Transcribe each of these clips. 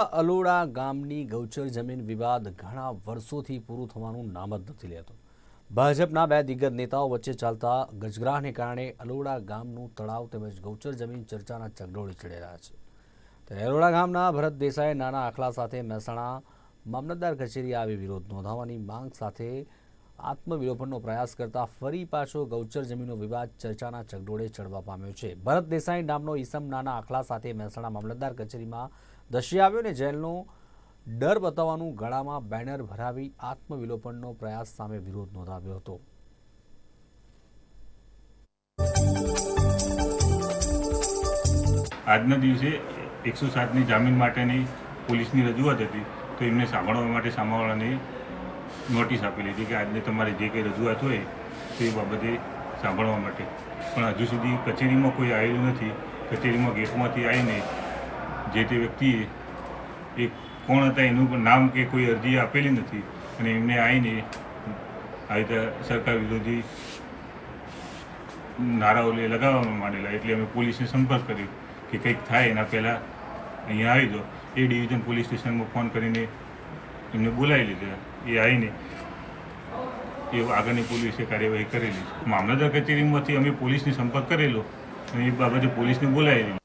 અલોડા ગામની ગૌચર જમીન વિવાદ ઘણા વર્ષોથી પૂરું થવાનું નામ જ નથી લેતો. ભાજપના બે દિગ્ગજ નેતાઓ વચ્ચે ચાલતા ગજગ્રાહને કારણે અલોડા ગામનું તળાવ તેમજ ગૌચર જમીન ચર્ચાના ચગડોળી ચડી રહ્યા છે. ત્યારે અલોડા ગામના ભરત દેસાઈ નાના આખલા સાથે મહેસાણા મામલતદાર કચેરી આવી વિરોધ નોંધાવવાની માંગ સાથે આત્મવિલોપનનો પ્રયાસ કરતા ફરી પાછો ગૌચર જમીનનો વિવાદ ચર્ચાના ચગડોળે ચડવા પામ્યો છે. ભરત દેસાઈ નામનો ઈસમ નાના આખલા સાથે મહેસાણા મામલતદાર કચેરીમાં દશી આવ્યો ને જેલનો ડર બતાવવાનું ગળામાં બેનર ભરાવી આત્મવિલોપનનો પ્રયાસ સામે વિરોધ નોંધાવ્યો હતો. આજના દિવસે એકસો સાતની જામીન માટેની પોલીસની રજૂઆત હતી તો એમને સાંભળવા માટે સામાવાળાને નોટિસ આપેલી હતી કે આજને તમારે જે કંઈ રજૂઆત હોય તે બાબતે સાંભળવા માટે. પણ હજુ સુધી કચેરીમાં કોઈ આવેલું નથી. કચેરીમાં ગેટમાંથી આવીને જે તે વ્યક્તિએ એ કોણ હતા એનું પણ નામ કે કોઈ અરજી આપેલી નથી અને એમને આવીને આવી રીતે સરકાર વિરોધી નારાઓ લે- લગાવવા માંડેલા. એટલે અમે પોલીસને સંપર્ક કર્યો કે કંઈક થાય એના પહેલાં અહીંયા આવી દો એ ડિવિઝન પોલીસ સ્ટેશનમાં ફોન કરીને એમને બોલાવી લીધા. એ આવીને એ આગળની પોલીસે કાર્યવાહી કરેલી મામલતદાર કચેરીમાંથી અમે પોલીસને સંપર્ક કરેલો અને એ બાબતે પોલીસને બોલાવેલી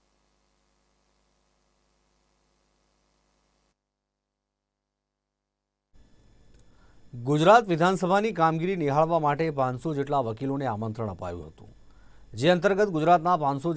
ગુજરાત વિધાનસભાની કામગીરી નિહાળવા માટે પાંચસો જેટલા વકીલોને આમંત્રણ અપાયું હતું. જે અંતર્ગત ગુજરાતના પાંચસો